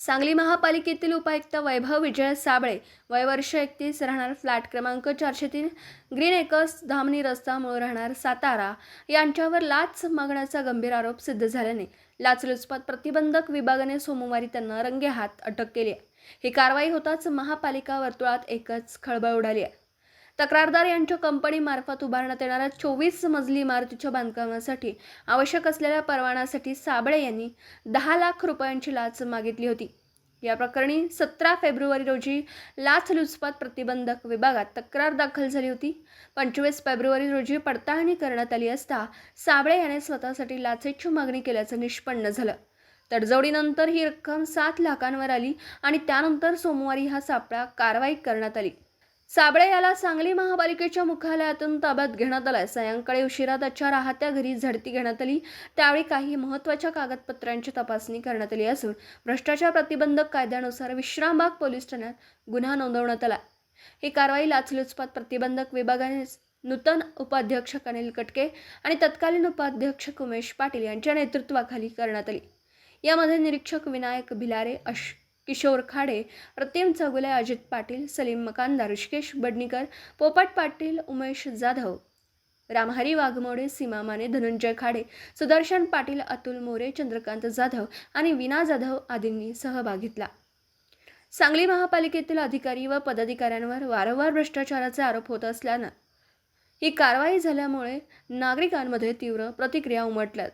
सांगली महापालिकेतील उपायुक्त वैभव विजय साबळे वय वर्ष एकतीस राहणार फ्लॅट क्रमांक चारशे तीन ग्रीन एकर्स धामणी रस्ता मूळ राहणार सातारा. यांच्यावर लाच मागण्याचा गंभीर आरोप सिद्ध झाल्याने लाचलुचपत प्रतिबंधक विभागाने सोमवारी त्यांना रंगेहात अटक केली आहे. ही कारवाई होताच महापालिका वर्तुळात एकच खळबळ उडाली आहे. तक्रारदार यांच्या कंपनीमार्फत उभारण्यात येणाऱ्या चोवीस मजली इमारतीच्या बांधकामासाठी आवश्यक असलेल्या परवानासाठी साबळे यांनी दहा लाख रुपयांची लाच मागितली होती. या प्रकरणी सतरा फेब्रुवारी रोजी लाचलुचपत प्रतिबंधक विभागात तक्रार दाखल झाली होती. पंचवीस फेब्रुवारी रोजी पडताळणी करण्यात आली असता साबळे याने स्वतःसाठी लाचेची मागणी केल्याचं निष्पन्न झालं. तडजोडीनंतर ही रक्कम सात लाखांवर आली आणि त्यानंतर सोमवारी हा सापळा कारवाई करण्यात आली. साबळे याला सांगली महापालिकेच्या मुख्यालयातून ताब्यात घेण्यात आलाय. सायंकाळी उशिरा त्याच्या राहत्या घरी झडती घेण्यात आली. त्यावेळी काही महत्त्वाच्या कागदपत्रांची तपासणी करण्यात आली असून भ्रष्टाचार प्रतिबंधक कायद्यानुसार विश्रामबाग पोलीस ठाण्यात गुन्हा नोंदवण्यात आला ही कारवाई लाचलुचपत प्रतिबंधक विभागाने नूतन उपाध्यक्ष अनिल कटके आणि तत्कालीन उपाध्यक्ष उमेश पाटील यांच्या नेतृत्वाखाली करण्यात आली. यामध्ये निरीक्षक विनायक भिलारे अश किशोर खाडे प्रतिम चौगुले अजित पाटील सलीम मकानदार ऋषिकेश बडनीकर पोपट पाटील उमेश जाधव रामहरी वाघमोडे सीमा माने धनंजय खाडे सुदर्शन पाटील अतुल मोरे चंद्रकांत जाधव आणि विना जाधव आदींनी सहभाग घेतला. सांगली महापालिकेतील अधिकारी व पदाधिकाऱ्यांवर वारंवार भ्रष्टाचाराचे आरोप होत असल्यानं ही कारवाई झाल्यामुळे नागरिकांमध्ये तीव्र प्रतिक्रिया उमटल्यात.